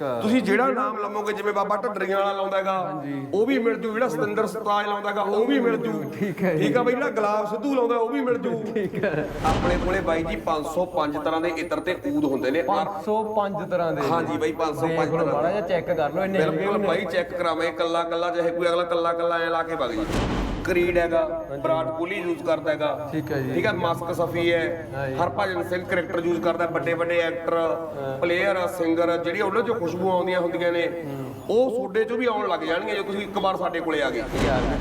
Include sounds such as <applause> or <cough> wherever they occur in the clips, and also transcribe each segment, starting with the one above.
ਤੁਸੀਂ ਜਿਹੜਾ ਨਾਮ ਲਵੋਗੇ ਜਿਵੇਂ ਬਾਬਾ ਢੱਡਰੀਆਂ ਵਾਲਾ ਲਾਉਂਦਾ ਹੈਗਾ ਉਹ ਵੀ ਮਿਲ ਜੂ ਜਿਹੜਾ ਸਤਿੰਦਰ ਸਤਾਜ ਲਾਉਂਦਾ ਹੈਗਾ ਉਹ ਵੀ ਮਿਲ ਜੂ। ਠੀਕ ਹੈ। ਠੀਕ ਆ ਬਈ ਜਿਹੜਾ ਗੁਲਾਬ ਸਿੱਧੂ ਲਾਉਂਦਾ ਉਹ ਵੀ ਮਿਲ ਜੂ। ਠੀਕ ਹੈ। ਆਪਣੇ ਕੋਲੇ ਬਾਈ ਜੀ 505 ਤਰ੍ਹਾਂ ਦੇ ਇਤਰ ਤੇ ਊਦ ਹੁੰਦੇ ਨੇ। 505 ਤਰ੍ਹਾਂ ਦੇ। ਹਾਂਜੀ ਬਾਈ 505 ਦੇਖ ਲਓ ਤਰ੍ਹਾਂ ਮਾੜਾ ਜਿਹਾ ਚੈੱਕ ਕਰ ਲਓ ਇੰਨੇ ਬਿਲਕੁਲ ਬਾਈ ਚੈੱਕ ਕਰਾਵੇਂ ਕੱਲਾ ਕੱਲਾ ਚਾਹੇ ਕੋਈ ਅਗਲਾ ਕੱਲਾ ਕੱਲਾ ਐ ਲਾ ਕੇ ਵਗ ਜੀ ਕਰੀਡ ਹੈਗਾ ਬਰਾਟ ਕੋਹਲੀ ਯੂਜ਼ ਕਰਦਾ ਹੈਗਾ। ਠੀਕ ਹੈ ਜੀ। ਠੀਕ ਹੈ ਮਸਕ ਸਫੀ ਹੈ। ਹਰਭਜਨ ਸਿੰਘ ਕਰੈਕਟਰ ਯੂਜ਼ ਕਰਦਾ ਵੱਡੇ ਵੱਡੇ ਐਕਟਰ ਪਲੇਅਰ ਸਿੰਗਰ ਜਿਹੜੀ ਉਹਨਾਂ ਚੋਂ ਖੁਸ਼ਬੂ ਆਉਂਦੀਆਂ ਹੁੰਦੀਆਂ ਨੇ। ਉਹ ਸੋਡੇ ਚੋਂ ਵੀ ਆਉਣ ਲੱਗ ਜਾਣਗੀਆਂ ਜੇ ਤੁਸੀਂ ਇੱਕ ਵਾਰ ਸਾਡੇ ਕੋਲੇ ਆ ਗਏ।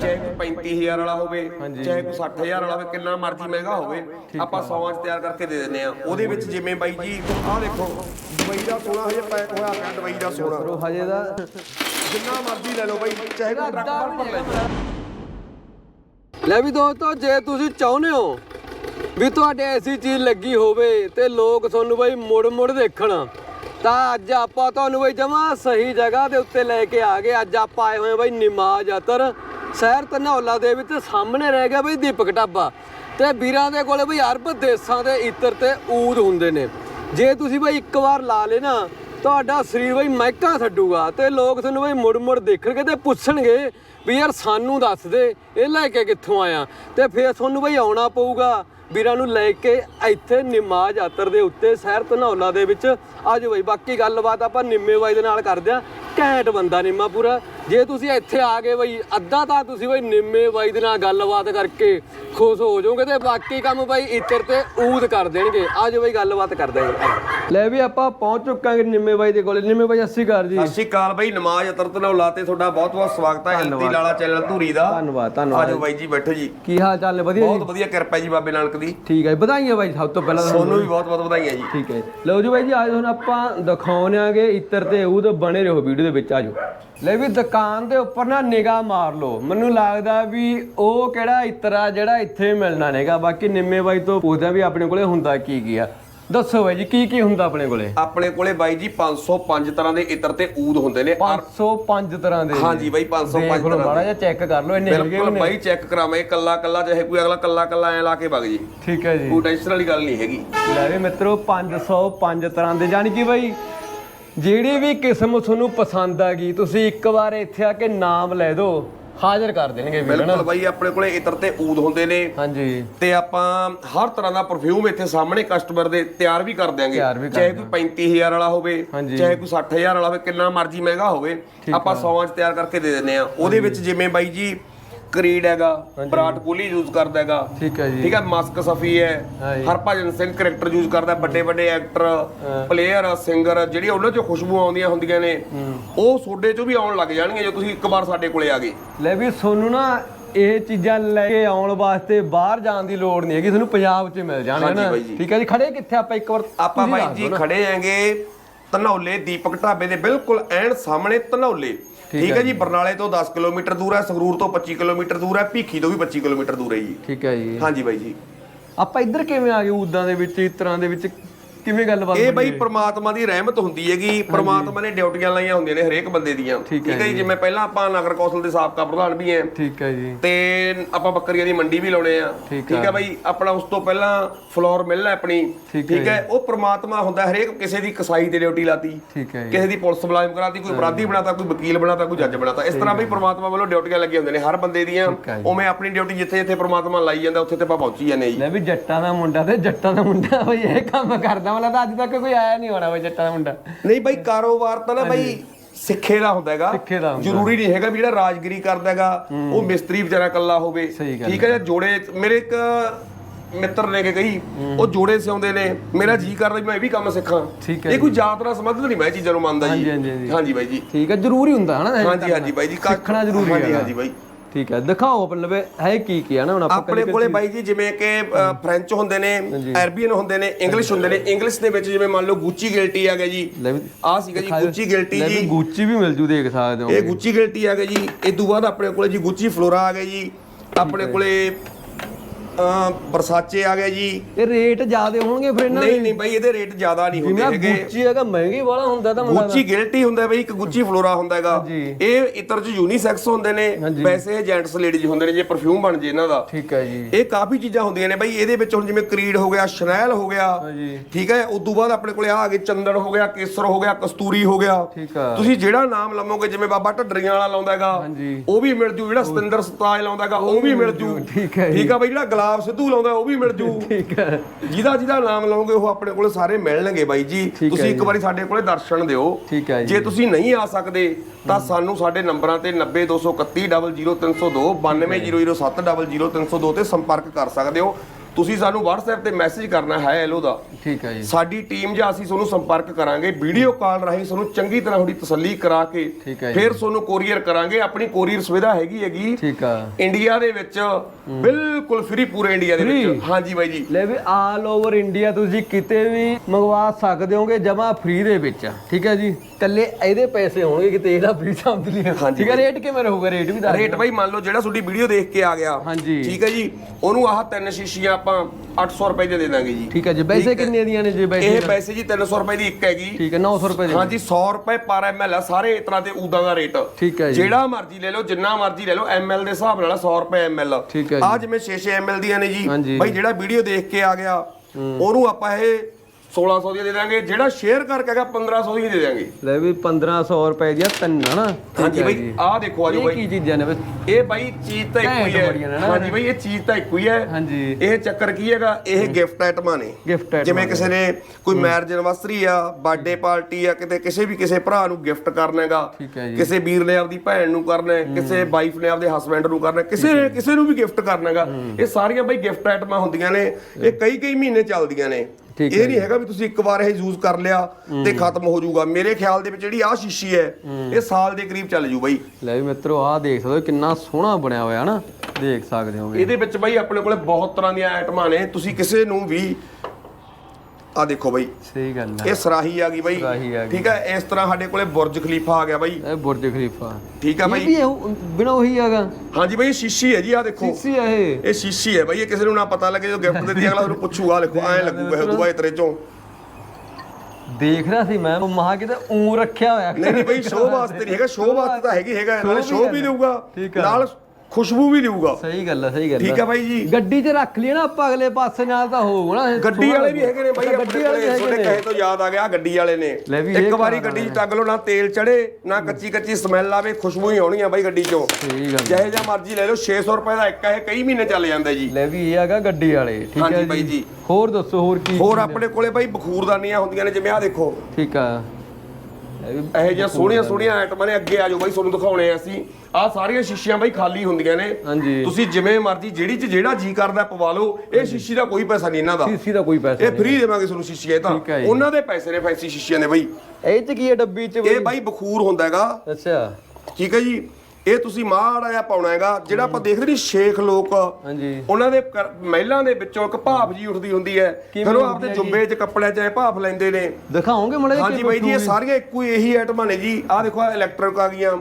ਚਾਹੇ ਕੋਈ 35000 ਵਾਲਾ ਹੋਵੇ ਚਾਹੇ ਕੋਈ 60000 ਵਾਲਾ ਹੋਵੇ ਕਿੰਨਾ ਮਰਜ਼ੀ ਮਹਿੰਗਾ ਹੋਵੇ ਆਪਾਂ 100 ਚ ਤਿਆਰ ਕਰਕੇ ਦੇ ਦਿੰਦੇ ਆ ਉਹਦੇ ਵਿੱਚ ਜਿਵੇਂ ਬਾਈ ਜੀ ਆਹ ਦੇਖੋ ਦੁਬਈ ਦਾ ਸੋਨਾ ਹਜੇ ਪੈਕ ਹੋਇਆ ਪਿਆ ਦੁਬਈ ਦਾ ਸੋਨਾ। ਉਹ ਹਜੇ ਦਾ ਜਿੰਨਾ ਮਰਜ਼ੀ ਲੈ ਲਓ ਬਾਈ ਚਾਹੇ ਕੋਈ ਟਰੱਕ ਭਰ ਭਰ ਲੈ ਲੈ ਵੀ ਦੋਸਤੋ ਜੇ ਤੁਸੀਂ ਚਾਹੁੰਦੇ ਹੋ ਵੀ ਤੁਹਾਡੇ ਐਸੀ ਚੀਜ਼ ਲੱਗੀ ਹੋਵੇ ਤੇ ਲੋਕ ਤੁਹਾਨੂੰ ਬਈ ਮੁੜ ਮੁੜ ਦੇਖਣ। ਤਾਂ ਅੱਜ ਆਪਾਂ ਤੁਹਾਨੂੰ ਬਈ ਜਮਾ ਸਹੀ ਜਗ੍ਹਾ ਦੇ ਉੱਤੇ ਲੈ ਕੇ ਆ ਗਏ। ਅੱਜ ਆਪਾਂ ਆਏ ਹੋਏ ਬਈ ਨਿਮਾਜ਼ ਅਤਰ। ਸ਼ਹਿਰ ਧਨੌਲਾ ਦੇ ਵਿੱਚ ਸਾਹਮਣੇ ਰਹਿ ਗਿਆ ਬਈ ਦੀਪਕ ਢਾਬਾ। ਤੇ ਵੀਰਾਂ ਦੇ ਕੋਲੇ ਬਈ ਅਰਬ ਦੇਸਾਂ ਦੇ ਇਤਰ ਤੇ ਊਦ ਹੁੰਦੇ ਨੇ। ਜੇ ਤੁਸੀਂ ਬਈ ਇੱਕ ਵਾਰ ਲਾ ਲੇ ਨਾ, ਤੁਹਾਡਾ ਸਰੀਰ ਬਈ ਮਹਿਕਾਂ ਛੱਡੂਗਾ ਤੇ ਲੋਕ ਤੁਹਾਨੂੰ ਬਈ ਮੁੜ ਮੁੜ ਦੇਖਣਗੇ ਤੇ ਪੁੱਛਣਗੇ ਵੀ ਯਾਰ ਸਾਨੂੰ ਦੱਸ ਦੇ, ਇਹ ਲੈ ਕੇ ਕਿੱਥੋਂ ਆਇਆ? ਤੇ ਫਿਰ ਤੁਹਾਨੂੰ ਬਈ ਆਉਣਾ ਪਊਗਾ। ਵੀਰਾਂ ਨੂੰ ਲੈ ਕੇ ਇੱਥੇ ਨਿਮਾਜ਼ ਆਤਰ ਦੇ ਉੱਤੇ ਸ਼ਹਿਰ ਧਨੌਲਾ ਦੇ ਵਿੱਚ ਆਜੋ ਬਈ, ਬਾਕੀ ਗੱਲਬਾਤ ਆਪਾਂ ਨਿੰਮੇ ਬਾਈ ਦੇ ਨਾਲ ਕਰਦੇ ਆ ਘੈਂਟ ਬੰਦਾ ਨਿੰਮਾ ਪੂਰਾ। ਜੇ ਤੁਸੀਂ ਇੱਥੇ ਆ ਗਏ ਬਈ ਅੱਧਾ ਤਾਂ ਤੁਸੀਂ ਬਈ ਨਿੰਮੇ ਬਾਈ ਦੇ ਨਾਲ ਗੱਲਬਾਤ ਕਰਕੇ ਖੁਸ਼ ਹੋ ਜਾਓਗੇ ਤੇ ਬਾਕੀ ਕੰਮ ਬਈ ਇੱਤਰ ਤੇ ਊਦ ਕਰ ਦੇਣਗੇ। ਆਜੋ ਬਈ ਗੱਲਬਾਤ ਕਰਦੇ ਆ ਲੈ ਵੀ ਆਪਾਂ ਪਹੁੰਚ ਚੁੱਕਾਂਗੇ ਨਿੰਮੇ ਬਾਈ ਦੇ ਕੋਲੇ। ਨਿੰਮੇ ਬਾਈ ਅੱਸੀ ਕਰ ਜੀ। ਸਤਿ ਸ਼੍ਰੀ ਅਕਾਲ ਬਾਈ ਨਮਾਜ਼ ਅਤਰ ਧਨੌਲਾ ਤੇ ਤੁਹਾਡਾ ਬਹੁਤ ਬਹੁਤ ਸਵਾਗਤ ਹੈ। ਹੈਲਦੀ ਲਾਲਾ ਚੈਨਲ ਧੂਰੀ ਦਾ। ਧੰਨਵਾਦ ਧੰਨਵਾਦ। ਆਜੋ ਬਾਈ ਜੀ ਬੈਠੋ ਜੀ। ਕੀ ਹਾਲ ਚਾਲ ਨੇ? ਵਧੀਆ ਜੀ? ਬਹੁਤ ਵਧੀਆ ਕਿਰਪਾ ਹੈ ਜੀ ਬਾਬੇ ਨਾਨਕ ਦੀ। ਠੀਕ ਹੈ ਵਧਾਈਆਂ ਬਾਈ ਸਭ ਤੋਂ ਪਹਿਲਾਂ ਤੁਹਾਨੂੰ ਵੀ ਬਹੁਤ ਬਹੁਤ ਵਧਾਈਆਂ ਜੀ। ਠੀਕ ਹੈ ਲਓ ਜੀ ਬਾਈ ਜੀ ਅੱਜ ਹੁਣ ਆਪਾਂ ਦਿਖਾਉਣਾਂਗੇ ਇੱਤਰ ਤੇ ਉਹ ਤਾਂ ਬਣੇ ਰਹੋ ਵੀਡੀਓ ਦੇ ਵਿੱਚ ਆਜੋ ਲੈ ਵੀ ਦੁਕਾਨ ਦੇ ਉੱਪਰ ਨਾ ਨਿਗਾਹ ਮਾਰ ਲਓ। ਮੈਨੂੰ ਲੱਗਦਾ ਵੀ ਉਹ ਕਿਹੜਾ ਇੱਤਰ ਆ ਜਿਹੜਾ ਇੱਥੇ ਮਿਲਣਾ ਨੇਗਾ। ਬਾਕੀ ਨਿੰਮੇ ਬਾਈ ਤੋਂ ਪੁੱਛਦਾ ਵੀ ਆਪਣੇ ਕੋਲੇ ਹੁੰਦਾ ਕੀ ਕੀ ਆ। ਦੱਸੋ ਬਾਈ ਜੀ ਕੀ ਕੀ ਹੁੰਦਾ ਆਪਣੇ ਕੋਲੇ? ਆਪਣੇ ਕੋਲੇ ਬਾਈ ਜੀ 505 ਤਰ੍ਹਾਂ ਦੇ ਇਤਰ ਤੇ ਊਦ ਹੁੰਦੇ ਨੇ। 505 ਤਰ੍ਹਾਂ ਦੇ। ਹਾਂਜੀ ਬਾਈ 505 ਦੇਖ ਤਰ੍ਹਾਂ ਮਾੜਾ ਜਿਹਾ ਚੈੱਕ ਕਰ ਲਓ ਇੰਨੇ ਹੈਗੇ ਬਿਲਕੁਲ ਨੇ ਬਾਈ ਚੈੱਕ ਕਰਾਵੇਂ ਕੱਲਾ ਕੱਲਾ ਚਾਹੇ ਕੋਈ ਅਗਲਾ ਕੱਲਾ ਕੱਲਾ ਐ ਲਾ ਕੇ ਵਗ ਜੀ। ਠੀਕ ਹੈ ਜੀ। ਕੋਈ ਟੈਨਸ਼ਨ ਵਾਲੀ ਗੱਲ ਨਹੀਂ ਹੈਗੀ। ਲੈ ਵੀ ਮਿੱਤਰੋ 505 ਤਰ੍ਹਾਂ ਦੇ। ਜਾਣੀ ਕਿ ਬਾਈ ਜਿਹੜੀ ਵੀ ਕਿਸਮ ਤੁਹਾਨੂੰ ਪਸੰਦ ਆ ਗਈ ਤੁਸੀਂ ਇੱਕ ਵਾਰ ਇੱਥੇ ਆ ਕੇ ਨਾਮ ਲੈ ਦਿਓ ਹਾਜ਼ਰ ਕਰ ਦੇਣਗੇ ਵੀਰ ਬਿਲਕੁਲ ਬਾਈ ਆਪਣੇ ਕੋਲੇ ਇਤਰ ਤੇ ਊਦ ਹੁੰਦੇ ਨੇ। ਹਾਂਜੀ। ਤੇ ਆਪਾਂ ਹਰ ਤਰ੍ਹਾਂ ਦਾ ਪਰਫਿਊਮ ਇੱਥੇ ਸਾਹਮਣੇ ਕਸਟਮਰ ਦੇ ਤਿਆਰ ਵੀ ਕਰ ਦਿਆਂਗੇ। ਚਾਹੇ ਕੋਈ 35000 ਵਾਲਾ ਹੋਵੇ। ਚਾਹੇ ਕੋਈ 60000 ਵਾਲਾ ਹੋਵੇ ਕਿੰਨਾ ਮਰਜ਼ੀ ਮਹਿੰਗਾ ਹੋਵੇ ਆਪਾਂ 100 ਚ ਤਿਆਰ ਕਰਕੇ ਦੇ ਦਿੰਦੇ ਆ। ਉਹਦੇ ਵਿੱਚ ਜਿਵੇਂ ਬਾਈ ਜੀ ਕਰੀਡ ਹੈਗਾ ਬਰਾਟ ਕੋਹਲੀ ਯੂਜ਼ ਕਰਦਾ ਹੈਗਾ। ਠੀਕ ਹੈ ਜੀ। ਠੀਕ ਹੈ ਮਸਕ ਸਫੀ ਹੈ। ਹਰਭਜਨ ਸਿੰਘ ਕਰੈਕਟਰ ਯੂਜ਼ ਕਰਦਾ ਵੱਡੇ ਵੱਡੇ ਐਕਟਰ ਪਲੇਅਰ ਸਿੰਗਰ ਜਿਹੜੀ ਉਹਨਾਂ ਚੋਂ ਖੁਸ਼ਬੂ ਆਉਂਦੀਆਂ ਹੁੰਦੀਆਂ ਨੇ ਉਹ ਸੋਡੇ ਚੋਂ ਵੀ ਆਉਣ ਲੱਗ ਜਾਣਗੀਆਂ ਜੇ ਤੁਸੀਂ ਇੱਕ ਵਾਰ ਸਾਡੇ ਕੋਲੇ ਆ ਗਏ। ਲੈ ਵੀ ਤੁਹਾਨੂੰ ਨਾ ਇਹ ਚੀਜ਼ਾਂ ਲੈ ਕੇ ਆਉਣ ਵਾਸਤੇ ਬਾਹਰ ਜਾਣ ਦੀ ਲੋੜ ਨਹੀਂ ਹੈਗੀ ਤੁਹਾਨੂੰ ਪੰਜਾਬ 'ਚ ਮਿਲ ਜਾਣਗੇ ਨਾ। ਠੀਕ ਹੈ ਜੀ ਖੜੇ ਕਿੱਥੇ ਆਪਾਂ ਇੱਕ ਵਾਰ ਆਪਾਂ ਬਾਈ ਜੀ। ਖੜੇ ਆਂਗੇ ਧਨੌਲੇ ਦੀਪਕ ਢਾਬੇ ਦੇ ਬਿਲਕੁਲ ਐਨ ਸਾਹਮਣੇ ਧਨੌਲੇ। ਠੀਕ ਹੈ ਜੀ ਬਰਨਾਲੇ ਤੋਂ 10 ਕਿਲੋਮੀਟਰ ਦੂਰ ਹੈ ਸੰਗਰੂਰ ਤੋਂ 25 ਕਿਲੋਮੀਟਰ ਦੂਰ ਹੈ ਭੀਖੀ ਤੋਂ ਵੀ 25 ਕਿਲੋਮੀਟਰ ਦੂਰ ਹੈ ਜੀ। ਠੀਕ ਹੈ ਜੀ। ਹਾਂਜੀ ਬਾਈ ਜੀ। ਆਪਾਂ ਇੱਧਰ ਕਿਵੇਂ ਆ ਗਏ? ਉਦਾਂ ਦੇ ਵਿੱਚ ਇਸ ਤਰ੍ਹਾਂ ਦੇ ਵਿੱਚ ਕਿਵੇਂ ਗੱਲਬਾਤ ਇਹ ਬਈ? ਪ੍ਰਮਾਤਮਾ ਦੀ ਰਹਿਮਤ ਹੁੰਦੀ ਹੈਗੀ। ਪ੍ਰਮਾਤਮਾ ਨੇ ਡਿਊਟੀਆਂ ਲਾਈਆਂ ਹੁੰਦੀਆਂ ਨੇ ਹਰੇਕ ਬੰਦੇ ਦੀਆਂ। ਠੀਕ ਹੈ ਜੀ ਜਿਵੇਂ ਪਹਿਲਾਂ ਆਪਾਂ ਨਗਰ ਕੌਂਸਲ ਦੇ ਸਾਬਕਾ ਪ੍ਰਧਾਨ ਵੀ ਹਾਂ ਠੀਕ ਹੈ ਜੀ। ਤੇ ਆਪਾਂ ਬੱਕਰੀਆਂ ਦੀ ਮੰਡੀ ਵੀ ਲਾਉਣੇ ਆ। ਠੀਕ ਹੈ ਬਾਈ ਆਪਣਾ ਉਸ ਤੋਂ ਪਹਿਲਾਂ ਫਲੋਰ ਮਿਲ ਹੈ ਆਪਣੀ। ਠੀਕ ਹੈ ਉਹ ਪ੍ਰਮਾਤਮਾ ਹੁੰਦਾ ਹਰੇਕ ਕਿਸੇ ਦੀ ਕਸਾਈ ਤੇ ਡਿਊਟੀ ਲਾਤੀ। ਠੀਕ ਹੈ ਕਿਸੇ ਦੀ ਪੁਲਿਸ ਮੁਲਾਜ਼ਮ ਕਰਾਤੀ ਕੋਈ ਅਪਰਾਧੀ ਬਣਾਤਾ ਕੋਈ ਵਕੀਲ ਬਣਾਤਾ ਕੋਈ ਜੱਜ ਬਣਾਤਾ। ਇਸ ਤਰ੍ਹਾਂ ਵੀ ਪ੍ਰਮਾਤਮਾ ਵੱਲੋਂ ਡਿਊਟੀਆਂ ਲੱਗੀਆਂ ਹੁੰਦੀਆਂ ਨੇ ਹਰ ਬੰਦੇ ਦੀਆਂ। ਉਵੇਂ ਆਪਣੀ ਡਿਊਟੀ ਜਿੱਥੇ ਜਿੱਥੇ ਪ੍ਰਮਾਤਮਾ ਲਾਈ ਜਾਂਦਾ ਉੱਥੇ ਤੇ ਆਪਾਂ ਪਹੁੰਚੀ ਜਾਂਦੇ ਜੀ। ਲੈ ਵੀ ਜੱਟਾਂ ਦਾ ਮੁੰਡਾ ਤੇ ਜੱਟਾਂ ਦਾ ਮੁੰਡਾ ਬਈ ਇਹ ਕੰਮ ਕਰਦਾ ਮੈਨੂੰ ਲੱਗਦਾ ਅੱਜ ਤੱਕ ਕੋਈ ਆਇਆ ਨਹੀਂ ਹੋਣਾ ਬਈ ਜੱਟਾਂ ਦਾ ਮੁੰਡਾ। ਨਹੀਂ ਬਾਈ ਕਾਰੋਬਾਰ ਤਾਂ ਨਾ ਬਾਈ ਸਿੱਖੇ ਦਾ ਹੁੰਦਾ ਹੈਗਾ। ਸਿੱਖੇ ਦਾ ਹੁੰਦਾ। ਜ਼ਰੂਰੀ ਨਹੀਂ ਹੈਗਾ ਵੀ ਜਿਹੜਾ ਰਾਜਗਰੀ ਕਰਦਾ ਹੈਗਾ ਉਹ ਮਿਸਤਰੀ ਵਿਚਾਰਾ ਇਕੱਲਾ ਹੋਵੇ। ਸਹੀ ਗੱਲ ਠੀਕ ਹੈ ਜਾਂ ਜੋੜੇ ਮੇਰੇ ਇੱਕ ਮਿੱਤਰ ਨੇ ਕਿ ਕਹੀ ਉਹ ਜੋੜੇ ਸਿਉਂਦੇ ਨੇ। ਮੇਰਾ ਜੀ ਕਰਦਾ ਵੀ ਮੈਂ ਇਹ ਵੀ ਕੰਮ ਸਿੱਖਾਂ। ਠੀਕ ਹੈ ਇਹ ਕੋਈ ਜਾਤ ਨਾਲ ਸੰਬੰਧਿਤ ਨਹੀਂ ਮੈਂ ਇਹ ਚੀਜ਼ਾਂ ਨੂੰ ਮੰਨਦਾ ਜੀ। ਹਾਂਜੀ, ਹਾਂਜੀ, ਹਾਂਜੀ। ਬਾਈ ਜੀ। ਠੀਕ ਹੈ ਜ਼ਰੂਰੀ ਹੁੰਦਾ ਹਨਾ ਇਹ ਹਾਂਜੀ। ਹਾਂਜੀ ਬਾਈ ਜੀ ਕਾ- ਸਿੱਖਣਾ ਜ਼ਰੂਰੀ ਹਾਂਜੀ ਹੈ। ਹਾਂਜੀ ਬਾਈ। ਠੀਕ ਹੈ ਦਿਖਾਓ ਲਵੇ ਹੈ ਕੀ ਕੀ ਹੈ ਨਾ ਹੁਣ ਆਪਾਂ ਆਪਣੇ ਕੋਲੇ ਬਾਈ ਜੀ ਜਿਵੇਂ ਕਿ ਫ੍ਰੈਂਚ ਹੁੰਦੇ ਨੇ ਅਰਬੀਅਨ ਹੁੰਦੇ ਨੇ ਇੰਗਲਿਸ਼ ਹੁੰਦੇ ਨੇ ਇੰਗਲਿਸ਼ ਦੇ ਵਿੱਚ ਜਿਵੇਂ ਮੰਨ ਲਓ ਗੁੱਚੀ ਗਿਲਟੀ ਆ ਗਿਆ ਜੀ। ਆ ਸੀਗਾ ਜੀ ਗੁੱਚੀ ਗਿਲਟੀ ਜੀ। ਗੁੱਚੀ ਵੀ ਮਿਲ ਜੂ ਦੇਖ ਸਕਦੇ ਹੋ ਇਹ ਗੁੱਚੀ ਗਿਲਟੀ ਆ ਗਈ ਜੀ। ਇਸ ਤੋਂ ਬਾਅਦ ਆਪਣੇ ਕੋਲੇ ਜੀ ਗੁੱਚੀ ਫਲੋਰਾ ਆ ਗਿਆ ਜੀ। ਆਪਣੇ ਕੋਲੇ ਬਰਸਾਚੇ ਆ ਗਿਆ ਜੀ ਇਹ ਰੇਟ ਜ਼ਿਆਦੇ ਹੋਣਗੇ ਫਿਰ ਇਹਨਾਂ ਨਹੀਂ ਨਹੀਂ ਬਾਈ ਇਹਦੇ ਰੇਟ ਜ਼ਿਆਦਾ ਨਹੀਂ ਹੁੰਦੇ ਜਿਵੇਂ ਹੈਗੇ ਗੁੱਚੀ ਹੈਗਾ ਮਹਿੰਗੀ ਵਾਲਾ ਹੁੰਦਾ ਤਾਂ ਮੈਨੂੰ ਗੁੱਚੀ ਗਿਲਟੀ ਹੁੰਦਾ ਬਈ ਇੱਕ ਗੁੱਚੀ ਫਲੋਰਾ ਹੁੰਦਾ ਹੈਗਾ। ਇਹ ਇਤਰ ਚ ਯੂਨੀਸੈਕਸ ਹੁੰਦੇ ਨੇ। ਵੈਸੇ ਇਹ ਜੈਂਟਸ ਲੇਡੀਜ਼ ਹੁੰਦੇ ਨੇ ਜੇ ਪਰਫਿਊਮ ਬਣ ਜੇ ਇਹਨਾਂ ਦਾ ਠੀਕ ਹੈ ਜੀ ਇਹ ਕਾਫੀ ਚੀਜ਼ਾਂ ਹੁੰਦੀਆਂ ਨੇ ਬਾਈ ਇਹਦੇ ਵਿੱਚ ਹੁਣ ਜਿਵੇਂ ਕਰੀਡ ਹੋ ਗਿਆ ਸ਼ਨੈਲ ਹੋ ਗਿਆ। ਠੀਕ ਹੈ ਉਸ ਤੋਂ ਬਾਅਦ ਆਪਣੇ ਕੋਲੇ ਆ ਆ ਗਏ ਚੰਦਨ ਹੋ ਗਿਆ ਕੇਸਰ ਹੋ ਗਿਆ ਕਸਤੂਰੀ ਹੋ ਗਿਆ ਠੀਕ ਆ। ਤੁਸੀਂ ਜਿਹੜਾ ਨਾਮ ਲਵੋਗੇ ਜਿਵੇਂ ਬਾਬਾ ਢੱਡਰੀਆਂ ਵਾਲਾ ਲਾਉਂਦਾ ਹੈਗਾ। ਉਹ ਵੀ ਮਿਲ ਜੂ ਜਿਹੜਾ ਸਤਿੰਦਰ ਸਤਾਜ ਲਾਉਂਦਾ ਹੈਗਾ ਉਹ ਵੀ ਮਿਲ ਜੂ ਠੀਕ ਹੈ। ਠੀਕ ਆ ਬਾਈ ਜਿਹੜਾ ਗੁਲਾਬ ਸਿੱਧੂ ਲਾਉਂਦਾ ਉਹ ਵੀ ਮਿਲ ਜੂ। <laughs> ਠੀਕ ਹੈ। ਜਿਹਦਾ ਜਿਹਦਾ ਨਾਮ ਲਓਗੇ ਉਹ ਆਪਣੇ ਕੋਲੇ ਸਾਰੇ ਮਿਲਣਗੇ ਬਾਈ ਜੀ। ਤੁਸੀਂ ਇੱਕ। ਵਾਰੀ ਸਾਡੇ ਕੋਲੇ ਦਰਸ਼ਨ ਦਿਓ। ਠੀਕ ਹੈ ਜੀ। ਜੇ। ਤੁਸੀਂ ਨਹੀਂ ਆ ਸਕਦੇ ਤਾਂ ਸਾਨੂੰ ਸਾਡੇ ਨੰਬਰਾਂ ਤੇ 90231 00302 9200700302 ਤੇ ਸੰਪਰਕ ਕਰ ਸਕਦੇ ਹੋ। ਤੁਸੀਂ ਸਾਨੂੰ WhatsApp ਤੇ ਮੈਸੇਜ ਕਰਨਾ ਹੈ ਹੈਲੋ ਦਾ। ਠੀਕ ਹੈ ਜੀ। ਸਾਡੀ ਟੀਮ ਜਾਂ ਅਸੀਂ ਤੁਹਾਨੂੰ ਸੰਪਰਕ ਕਰਾਂਗੇ ਵੀਡੀਓ ਕਾਲ ਰਾਹੀਂ ਤੁਹਾਨੂੰ ਚੰਗੀ ਤਰ੍ਹਾਂ ਤੁਹਾਡੀ ਤਸੱਲੀ ਕਰਾ ਕੇ ਠੀਕ ਹੈ ਜੀ। ਫਿਰ ਤੁਹਾਨੂੰ ਕੋਰੀਅਰ ਕਰਾਂਗੇ ਆਪਣੀ ਕੋਰੀਅਰ ਸੁਵਿਧਾ ਹੈਗੀ ਹੈਗੀ। ਠੀਕ ਆ। ਇੰਡੀਆ ਦੇ ਵਿੱਚ ਬਿਲਕੁਲ ਫ੍ਰੀ ਪੂਰੇ ਇੰਡੀਆ ਦੇ Free? ਵਿੱਚ ਹਾਂਜੀ ਬਾਈ ਜੀ। ਲੈ ਵੀ ਆਲ ਓਵਰ ਇੰਡੀਆ ਤੁਸੀਂ ਕਿਤੇ ਵੀ ਮੰਗਵਾ ਸਕਦੇ ਹੋਗੇ ਜਮਾ ਫ੍ਰੀ ਦੇ ਵਿੱਚ। ਠੀਕ ਹੈ ਜੀ। ਕੱਲੇ ਇਹਦੇ ਪੈਸੇ ਹੋਣਗੇ ਕਿਤੇ ਇਹਦਾ ਫ੍ਰੀ ਸਮਝ ਲਿਆ ਹਾਂਜੀ ਠੀਕ ਹੈ ਰੇਟ ਕਿਵੇਂ ਰਹੂਗਾ? ਰੇਟ ਵੀ ਦੱਸ ਰੇਟ ਬਾਈ ਮੰਨ ਲਓ ਜਿਹੜਾ ਤੁਹਾਡੀ ਵੀਡੀਓ ਦੇਖ ਕੇ ਆ ਗਿਆ। ਹਾਂਜੀ। ਠੀਕ ਹੈ ਜੀ। ਉਹਨੂੰ ਆਹ ਤਿੰਨ ਸ਼ੀਸ਼ੀਆਂ ਆਪਾਂ 800 ਰੁਪਏ ਦੇ ਦੇ ਦਾਂਗੇ ਜੀ। ਠੀਕ ਹੈ ਜੀ ਪੈਸੇ ਕਿੰਨੇ ਦੀਆਂ ਨੇ ਜੀ ਇਹ ਪੈਸੇ ਪੈਸੇ ਜੀ 300 ਰੁਪਏ ਦੀ ਇੱਕ ਹੈਗੀ ਠੀਕ ਹੈ 900 ਰੁਪਏ ਦੇ। ਹਾਂਜੀ 100 ਰੁਪਏ ਪਰ ਐਮਐਲ ਆ ਸਾਰੇ ਤਰ੍ਹਾਂ ਦੇ ਉਦਾਂ ਦਾ ਰੇਟ। ਠੀਕ ਹੈ ਜੀ। ਜਿਹੜਾ ਮਰਜ਼ੀ ਲੈ ਲਓ ਜਿੰਨਾ ਮਰਜ਼ੀ ਲੈ ਲਓ ਐਮਐਲ ਦੇ ਹਿਸਾਬ ਨਾਲ ਆ 100 ਰੁਪਏ ਐਮਐਲ ਠੀਕ ਹੈ ਜੀ। ਆ ਜਿਵੇਂ 6-6 ਐਮਐਲ ਦੀਆਂ ਨੇ ਜੀ। ਬਾਈ ਜਿਹੜਾ ਵੀਡੀਓ ਦੇਖ ਕੇ ਆ ਗਿਆ ਉਹਨੂੰ ਆਪਾਂ ਇਹ 1600 ਦੀਆਂ ਦੇ ਦਾਂਗੇ ਜਿਹੜਾ ਸ਼ੇਅਰ ਕਰਕੇ ਹੈਗਾ 1500 ਦੀਆਂ ਦੇ ਦਾਂਗੇ ਲੈ ਵੀ 1500 ਰੁਪਏ ਦੀਆਂ ਤਿੰਨ ਹਨਾ ਹਾਂਜੀ ਬਾਈ। ਆਹ ਦੇਖੋ ਆਜੋ ਇਹ ਬਾਈ ਕੀ ਚੀਜ਼ਾਂ ਨੇ ਬਈ? ਇਹ ਬਾਈ ਚੀਜ਼ ਤਾਂ ਇੱਕੋ ਹੀ ਹੈ। ਹਾਂਜੀ ਬਾਈ ਇਹ ਚੀਜ਼ ਤਾਂ ਇੱਕੋ ਹੀ ਹੈ। ਹਾਂਜੀ। ਇਹ ਚੱਕਰ ਕੀ ਹੈਗਾ? ਇਹ ਗਿਫਟ ਆਈਟਮਾਂ ਨੇ। ਗਿਫਟ ਜਿਵੇਂ ਕਿਸੇ ਨੇ ਕੋਈ ਮੈਰਿਜ ਐਨਵਰਸਰੀ ਆ ਬਰਥਡੇ ਪਾਰਟੀ ਆ ਕਿਤੇ ਕਿਸੇ ਵੀ ਕਿਸੇ ਭਰਾ ਨੂੰ ਗਿਫਟ ਕਰਨਾ ਹੈਗਾ। ਕਿਸੇ ਵੀਰ ਨੇ ਆਪਦੀ ਭੈਣ ਨੂੰ ਕਰਨਾ ਹੈ ਕਿਸੇ ਵਾਈਫ ਨੇ ਆਪਦੇ ਹਸਬੰਡ ਨੂੰ ਕਰਨਾ ਕਿਸੇ ਨੇ ਕਿਸੇ ਨੂੰ ਵੀ ਗਿਫਟ ਕਰਨਾ ਹੈਗਾ। ਇਹ ਸਾਰੀਆਂ ਬਾਈ ਗਿਫਟ ਆਈਟਮਾਂ ਹੁੰਦੀਆਂ ਨੇ। ਇਹ ਕਈ ਕਈ ਮਹੀਨੇ ਚੱਲਦੀਆਂ ਨੇ। ਠੀਕ ਇਹ ਨਹੀਂ ਹੈਗਾ ਵੀ ਤੁਸੀਂ ਇੱਕ ਵਾਰ ਇਹ ਯੂਜ਼ ਕਰ ਲਿਆ ਤੇ ਖਤਮ ਹੋ ਜਾਊਗਾ। ਮੇਰੇ ਖਿਆਲ ਦੇ ਵਿੱਚ ਜਿਹੜੀ ਆਹ ਸ਼ੀਸ਼ੀ ਹੈ ਇਹ ਸਾਲ ਦੇ ਕਰੀਬ ਚੱਲ ਜੂ ਬਾਈ। ਲੈ ਵੀ ਮਿੱਤਰੋ ਆਹ ਦੇਖ ਸਕਦੇ ਹੋ ਕਿੰਨਾ ਸੋਹਣਾ ਬਣਿਆ ਹੋਇਆ ਹਨਾ ਦੇਖ ਸਕਦੇ ਹੋਗੇ। ਇਹਦੇ ਵਿੱਚ ਬਾਈ ਆਪਣੇ ਕੋਲੇ ਬਹੁਤ ਤਰ੍ਹਾਂ ਦੀਆਂ ਆਈਟਮਾਂ ਨੇ। ਤੁਸੀਂ ਕਿਸੇ ਨੂੰ ਵੀ ਆ ਦੇਖੋ ਬਾਈ। ਸਹੀ ਗੱਲ ਹੈ। ਇਹ ਸਰਾਹੀ ਆ ਗਈ ਬਾਈ। ਸਰਾਹੀ ਆ ਗਈ। ਠੀਕ ਹੈ ਇਸ ਤਰ੍ਹਾਂ ਸਾਡੇ ਕੋਲੇ ਬੁਰਜ ਖਲੀਫਾ ਆ ਗਿਆ ਬਾਈ। ਇਹ ਬੁਰਜ ਖਲੀਫਾ। ਠੀਕ ਆ ਇਹ ਬਾਈ। ਵੀ ਇਹ ਬਿਨਾ ਉਹੀ ਹੈਗਾ। ਹਾਂਜੀ ਬਾਈ ਇਹ ਸ਼ੀਸ਼ੀ ਹੈ ਜੀ ਆ ਦੇਖੋ। ਸੀਸੀ ਆ ਇਹ। ਇਹ ਸ਼ੀਸ਼ੀ ਹੈ ਬਾਈ ਇਹ ਕਿਸੇ ਨੂੰ ਨਾ ਪਤਾ ਲੱਗੇ ਜੋ ਗਿਫਟ ਦਿੱਤੀ ਅਗਲਾ ਤੁਹਾਨੂੰ ਪੁੱਛੂਗਾ ਲਿਖੋ ਐ ਲੱਗੂਗਾ ਇਹ ਦੁਬਾਰਾ ਤੇਰੇ ਚੋਂ। ਦੇਖ ਰਿਹਾ ਸੀ ਮੈਂ ਮਹਾ ਕਿਤੇ ਉਂ ਰੱਖਿਆ ਹੋਇਆ। ਨਹੀਂ ਨਹੀਂ ਬਾਈ ਸ਼ੋਅ ਵਾਸਤੇ ਨਹੀਂ ਹੈਗਾ ਸ਼ੋਅ ਵਾਸਤੇ ਤਾਂ ਹੈਗੀ ਹੈਗਾ ਨਾਲੇ ਸ਼ੋਅ ਵੀ। ਦੇਊਗਾ। ਠੀਕ ਆ। ਨਾਲ ਖੁਸ਼ਬੂ ਵੀ ਦੇਊਗਾ ਸਹੀ ਗੱਲ ਹੈ ਸਹੀ ਗੱਲ ਠੀਕ ਆ ਬਾਈ ਜੀ। ਗੱਡੀ 'ਚ ਰੱਖ ਲਈ ਨਾ ਆਪਾਂ ਅਗਲੇ ਪਾਸੇ ਨਾਲ ਤਾਂ ਹੋਊਗਾ ਨਾ ਗੱਡੀ ਵਾਲੇ ਵੀ ਹੈਗੇ ਨੇ ਬਾਈ ਗੱਡੀ ਵਾਲੇ ਤੁਹਾਡੇ ਕਹੇ ਤੋਂ ਯਾਦ ਆ ਗਿਆ ਗੱਡੀ ਵਾਲੇ ਨੇ। ਇੱਕ ਵਾਰੀ ਗੱਡੀ 'ਚ ਟੱਗ ਲਓ ਨਾ ਤੇਲ ਚੜੇ ਨਾ ਕੱਚੀ ਕੱਚੀ ਸਮੈਲ ਆਵੇ ਖੁਸ਼ਬੂ ਹੀ ਆਉਣੀ ਆ ਬਾਈ ਗੱਡੀ 'ਚੋਂ। ਸਹੀ ਗੱਲ ਜਿਹੇ ਜਾਂ ਮਰਜ਼ੀ ਲੈ ਲਓ 600 ਰੁਪਏ ਦਾ ਇੱਕ ਆ ਇਹ ਕਈ ਮਹੀਨੇ ਚੱਲ ਜਾਂਦਾ ਜੀ। ਲੈ ਵੀ ਇਹ ਹੈਗਾ ਗੱਡੀ ਵਾਲੇ ਠੀਕ ਹੈ ਬਾਈ ਜੀ। ਹੋਰ ਦੱਸੋ ਹੋਰ ਕੀ ਹੋਰ ਆਪਣੇ ਕੋਲੇ ਬਾਈ ਬਖੂਰਦਾਨੀਆਂ ਹੁੰਦੀਆਂ ਨੇ ਜਿਵੇਂ ਆਹ ਦੇਖੋ। ਠੀਕ ਆ। ਇਹ ਜਿਹੀਆਂ ਸੋਹਣੀਆਂ ਸੋਹਣੀਆਂ ਆਈਟਮਾਂ ਨੇ ਅੱਗੇ ਆਜੋ ਬਾਈ ਤੁਹਾਨੂੰ ਦਿਖਾਉਣੇ ਆ ਅਸੀਂ। ਆਹ ਸਾਰੀਆਂ ਸ਼ੀਸ਼ੀਆਂ ਬਾਈ ਖਾਲੀ ਹੁੰਦੀਆਂ ਨੇ। ਹਾਂਜੀ। ਤੁਸੀਂ ਜਿਵੇਂ ਮਰਜ਼ੀ ਜਿਹੜੀ ਚ ਜਿਹੜਾ ਜੀ ਕਰਦਾ ਪਵਾ ਲਓ। ਇਹ ਸ਼ੀਸ਼ੀ ਦਾ ਕੋਈ ਪੈਸਾ ਨਹੀਂ ਇਹਨਾਂ ਦਾ। ਸੀਸੀ ਦਾ ਕੋਈ ਪੈਸਾ ਇਹ ਫ੍ਰੀ ਦੇਵਾਂਗੇ ਤੁਹਾਨੂੰ ਸ਼ੀਸ਼ੀ ਇਹ ਤਾਂ। ਠੀਕ ਹੈ ਜੀ। ਉਹਨਾਂ ਦੇ ਪੈਸੇ ਨੇ ਫੈਂਸੀ ਸ਼ੀਸ਼ੀਆਂ ਦੇ ਬਾਈ। ਇਹ 'ਚ ਕੀ ਹੈ ਡੱਬੀ 'ਚ ਇਹ ਬਾਈ ਬਖੂਰ ਹੁੰਦਾ ਹੈਗਾ। ਅੱਛਾ। ਠੀਕ ਹੈ ਜੀ। ਇਹ ਤੁਸੀਂ ਮਾੜਾ ਜਿਹਾ ਪਾਉਣਾ ਹੈਗਾ ਜਿਹੜਾ ਆਪਾਂ ਦੇਖਦੇ ਨਹੀਂ ਸ਼ੇਖ ਲੋਕ ਹਾਂਜੀ। ਉਹਨਾਂ ਦੇ ਕਰ- ਮਹਿਲਾਂ ਦੇ ਵਿੱਚੋਂ ਇੱਕ ਭਾਫ ਜੀ ਉੱਠਦੀ ਹੁੰਦੀ ਹੈ। ਕਿਵੇਂ ਫਿਰ ਉਹ ਉੱਠਦੀ ਆਪਦੇ ਹੈ ਜੁੰਬੇ 'ਚ ਕੱਪੜਿਆਂ 'ਚ ਇਹ ਭਾਫ ਲੈਂਦੇ ਨੇ। ਦਿਖਾਓਗੇ ਮੜੇ ਹਾਂਜੀ ਬਾਈ ਜੀ ਇਹ ਸਾਰੀਆਂ ਇੱਕੋ ਹੀ ਇਹੀ ਆਈਟਮਾਂ ਨੇ ਜੀ। ਆਹ ਦੇਖੋ ਇਲੈਕਟ੍ਰਿਕ ਆ ਗਈਆਂ।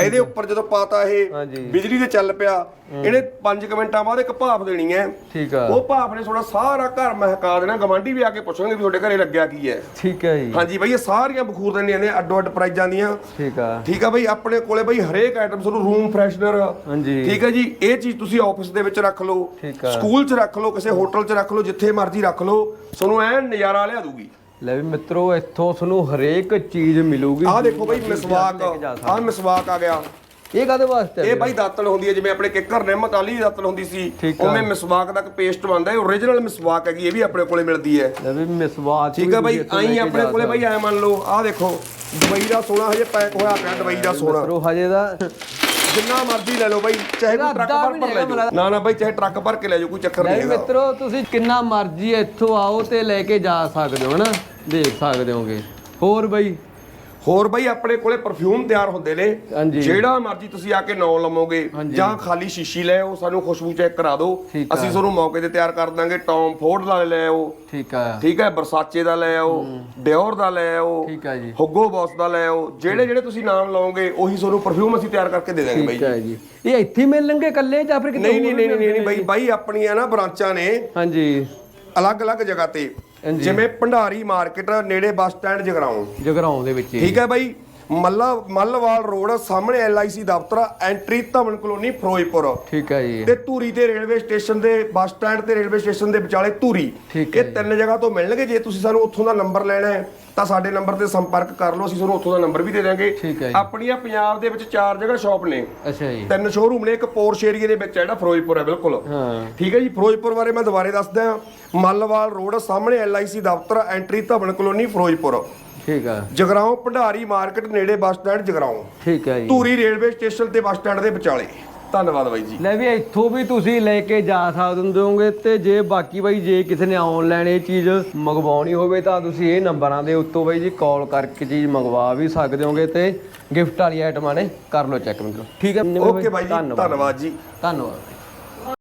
ਇਹਦੇ ਉੱਪਰ ਜਦੋਂ ਪਾਤਾ ਇਹ ਹਾਂਜੀ। ਬਿਜਲੀ ਤੇ ਚੱਲ ਪਿਆ ਇਹਨੇ 5 ਮਿੰਟਾਂ ਬਾਅਦ ਇੱਕ ਭਾਫ ਦੇਣੀ ਹੈ। ਠੀਕ ਆ। ਉਹ ਭਾਫ ਨੇ ਥੋੜਾ ਸਾਰਾ ਘਰ ਮਹਿਕਾ ਦੇਣਾ ਗਵਾਂਢੀ ਵੀ ਆ ਕੇ ਪੁੱਛਣਗੇ ਵੀ ਤੁਹਾਡੇ ਘਰੇ ਲੱਗਿਆ ਕੀ ਹੈ। ਠੀਕ ਹੈ ਜੀ। ਹਾਂਜੀ ਬਾਈ ਇਹ ਸਾਰੀਆਂ ਬਖੂਰ ਦਿੰਦੀਆਂ ਨੇ ਅੱਡੋ ਅੱਡ ਪ੍ਰਾਈਜ਼ਾਂ ਦੀਆਂ। ਠੀਕ ਆ। ਠੀਕ ਆ ਬਾਈ ਆਪਣੇ ਕੋਲੇ ਬਾਈ ਹਰੇਕ ਆਈਟਮ ਤੁਹਾਨੂੰ ਰੂਮ ਫਰੈਸ਼ਨਰ ਹਾਂਜੀ। ਠੀਕ ਹੈ ਜੀ ਇਹ ਚੀਜ਼ ਤੁਸੀਂ ਆਫਿਸ ਦੇ ਵਿੱਚ ਰੱਖ ਲਓ ਠੀਕ ਆ। ਸਕੂਲ 'ਚ ਰੱਖ ਲਓ ਕਿਸੇ ਹੋਟਲ 'ਚ ਰੱਖ ਲਓ ਜਿੱਥੇ ਮਰਜ਼ੀ ਰੱਖ ਲਓ ਤੁਹਾਨੂੰ ਐਨ ਨਜ਼ਾਰਾ ਲਿਆ ਦੂਗੀ ਲੈ ਵੀ ਮਿੱਤਰੋ ਇੱਥੋਂ ਤੁਹਾਨੂੰ ਹਰੇਕ ਚੀਜ਼ ਮਿਲੂਗੀ। ਆਹ ਦੇਖੋ ਬਾਈ ਮਿਸਵਾਕ। ਆਹ ਮਿਸਵਾਕ ਆ ਗਿਆ। ਇਹ ਕਾਦੇ ਵਾਸਤੇ ਇਹ ਬਾਈ ਦਾਤਣ ਹੁੰਦੀ ਹੈ ਜਿਵੇਂ ਆਪਣੇ ਕਿੱਕਰ ਨਿੰਮਤ ਵਾਲੀ ਦਾਤਣ ਹੁੰਦੀ ਸੀ। ਉਵੇਂ ਮਿਸਵਾਕ ਦਾ ਇੱਕ ਪੇਸਟ ਬਣਦਾ ਹੈ। ਓਰੀਜਨਲ ਮਿਸਵਾਕ ਹੈਗੀ ਇਹ ਵੀ ਆਪਣੇ ਕੋਲੇ ਮਿਲਦੀ ਹੈ। ਲੈ ਵੀ ਮਿਸਵਾਕ ਠੀਕ ਆ ਬਾਈ ਆਈ ਆਪਣੇ ਕੋਲੇ ਬਾਈ ਐ ਮੰਨ ਲਓ ਆਹ ਦੇਖੋ ਦੁਬਈ ਦਾ ਸੋਨਾ ਹਜੇ ਪੈਕ ਹੋਇਆ ਪਿਆ ਦੁਬਈ ਦਾ ਸੋਨਾ। ਮਿੱਤਰੋ ਹਜੇ ਦਾ ਜਿੰਨਾ ਮਰਜ਼ੀ ਲੈ ਲਓ ਬਾਈ ਚਾਹੇ ਕੋਈ ਟਰੱਕ ਭਰ ਭਰ ਲੈ ਜਾਓ। ਨਾ ਨਾ ਬਾਈ ਚਾਹੇ ਟਰੱਕ ਭਰ ਕੇ ਲੈ ਜਾਓ ਕੋਈ ਚੱਕਰ ਨਹੀਂ ਹੈਗਾ। ਮਿੱਤਰੋ ਤੁਸੀਂ ਕਿੰਨਾ ਮਰਜ਼ੀ ਇੱਥੋਂ ਆਓ ਤੇ ਲੈ ਕੇ ਜਾ ਸਕਦੇ ਹੋ ਹਨਾ? ਦੇਖ ਸਕਦੇ ਹੋਗੇ। ਹੋਰ ਬਾਈ? ਹੋਰ ਬਾਈ ਆਪਣੇ ਕੋਲੇ ਪਰਫਿਊਮ ਤਿਆਰ ਹੁੰਦੇ ਨੇ। ਜਿਹੜਾ ਮਰਜ਼ੀ ਤੁਸੀਂ ਆ ਕੇ ਨੌ ਲਵੋਗੇ। ਜਾਂ ਖਾਲੀ ਸ਼ੀਸ਼ੀ ਲੈ ਆਓ ਸਾਨੂੰ ਖੁਸ਼ਬੂ ਚੈੱਕ ਕਰਾ ਦਿਓ। ਅਸੀਂ ਤੁਹਾਨੂੰ ਮੌਕੇ ਤੇ ਤਿਆਰ ਕਰ ਦਾਂਗੇ। ਟੌਮ ਫੋਰਡ ਦਾ ਲੈ ਆਓ। ਠੀਕ ਆ। ਠੀਕ ਹੈ ਬਰਸਾਚੇ ਦਾ ਲੈ ਆਓ ਡਿਓਰ ਦਾ ਲੈ ਆਓ ਠੀਕ ਆ ਜੀ। ਹੁੱਗੋ ਬੌਸ ਦਾ ਲੈ ਆਓ। ਜਿਹੜੇ ਜਿਹੜੇ ਤੁਸੀਂ ਨਾਮ ਲਓਗੇ ਉਹੀ ਤੁਹਾਨੂੰ ਪਰਫਿਊਮ ਅਸੀਂ ਤਿਆਰ ਕਰਕੇ ਦੇ ਦਾਂਗੇ ਬਾਈ ਠੀਕ ਹੈ ਜੀ। ਇਹ ਇੱਥੇ ਮਿਲਣਗੇ ਇਕੱਲੇ ਜਾਂ ਫਿਰ ਕਿਤੇ ਨਹੀਂ ਨਹੀਂ ਨਹੀਂ ਨਹੀਂ ਬਾਈ ਬਾਈ ਆਪਣੀਆਂ ਨਾ ਬ੍ਰਾਂਚਾਂ ਨੇ। ਹਾਂਜੀ। ਅਲੱਗ-ਅਲੱਗ ਜਗ੍ਹਾ ਤੇ। ਜਿਵੇਂ ਭੰਡਾਰੀ ਮਾਰਕੀਟ ਨੇੜੇ ਬੱਸ ਸਟੈਂਡ ਜਗਰਾਉਂ। ਜਗਰਾਉਂ ਦੇ ਵਿੱਚ। ਠੀਕ ਹੈ ਬਾਈ? ਮੱਲਾ ਮੱਲਵਾਲ ਰੋਡ ਸਾਹਮਣੇ ਐਲਆਈਸੀ ਦਫ਼ਤਰ ਆ, ਐਂਟਰੀ ਧਵਨ ਕਲੋਨੀ ਫਿਰੋਜ਼ਪੁਰ। ਠੀਕ ਹੈ ਜੀ। ਤੇ ਧੂਰੀ ਤੇ ਰੇਲਵੇ ਸਟੇਸ਼ਨ ਦੇ ਬੱਸ ਸਟੈਂਡ ਤੇ ਰੇਲਵੇ ਸਟੇਸ਼ਨ ਦੇ ਵਿਚਾਲੇ ਧੂਰੀ। ਠੀਕ ਹੈ ਇਹ ਤਿੰਨ ਜਗ੍ਹਾ ਤੋਂ ਮਿਲਣਗੇ। ਜੇ ਤੁਸੀਂ ਸਾਨੂੰ ਉੱਥੋਂ ਦਾ ਨੰਬਰ ਲੈਣਾ ਹੈ ਤਾਂ ਸਾਡੇ ਨੰਬਰ ਤੇ ਸੰਪਰਕ ਕਰ ਲਓ। ਅਸੀਂ ਤੁਹਾਨੂੰ ਉੱਥੋਂ ਦਾ ਨੰਬਰ ਵੀ ਦੇ ਠੀਕ ਹੈ ਜੀ। ਆਪਣੀਆਂ ਪੰਜਾਬ ਦੇ ਵਿੱਚ ਚਾਰ ਜਗ੍ਹਾ ਸ਼ਾਪ ਨੇ। ਅੱਛਾ ਜੀ। ਤਿੰਨ ਸ਼ੋਰੂਮ ਨੇ ਇੱਕ ਪੋਰਸ਼ ਏਰੀਏ ਦੇ ਵਿੱਚ ਹੈ ਜਿਹੜਾ ਫਿਰੋਜ਼ਪੁਰ ਹੈ ਬਿਲਕੁਲ। ਹਾਂ। ਠੀਕ ਹੈ ਜੀ ਫਿਰੋਜ਼ਪੁਰ ਬਾਰੇ ਮੈਂ ਦੁਬਾਰੇ ਦੱਸਦਾ ਹਾਂ। ਮੱਲਵਾਲ ਰੋਡ ਸਾਹਮਣੇ ਐਲਆਈਸੀ ਦਫ਼ਤਰ ਐਂਟਰੀ ਧਵਨ ਕਲੋਨੀ ਫਿਰੋਜ਼ਪੁਰ। ਠੀਕ ਆ। ਜਗਰਾਉਂ ਭੰਡਾਰੀ ਮਾਰਕੀਟ ਨੇੜੇ ਬੱਸ ਸਟੈਂਡ ਜਗਰਾਉਂ। ਠੀਕ ਹੈ ਜੀ। ਧੂਰੀ ਰੇਲਵੇ ਸਟੇਸ਼ਨ ਤੇ ਬੱਸ ਸਟੈਂਡ ਦੇ ਵਿਚਾਲੇ। ਧੰਨਵਾਦ ਬਾਈ ਜੀ। ਲੈ ਵੀ ਇੱਥੋਂ ਵੀ ਤੁਸੀਂ ਲੈ ਕੇ ਜਾ ਸਕਦੇ ਹੋਗੇ ਤੇ ਜੇ ਬਾਕੀ ਬਾਈ ਜੇ ਕਿਸੇ ਨੇ ਆਨਲਾਈਨ ਇਹ ਚੀਜ਼ ਮੰਗਵਾਉਣੀ ਹੋਵੇ ਤਾਂ ਤੁਸੀਂ ਇਹ ਨੰਬਰਾਂ ਦੇ ਉੱਤੋਂ ਬਾਈ ਜੀ ਕਾਲ ਕਰਕੇ ਚੀਜ਼ ਮੰਗਵਾ ਵੀ ਸਕਦੇ ਹੋਗੇ ਤੇ ਗਿਫਟ ਵਾਲੀ ਆਈਟਮਾਂ ਨੇ ਕਰ ਲਓ ਚੈੱਕ ਮਿੰਟੋ ਠੀਕ ਹੈ ਓਕੇ ਬਾਈ ਜੀ ਧੰਨਵਾਦ ਜੀ। ਧੰਨਵਾਦ।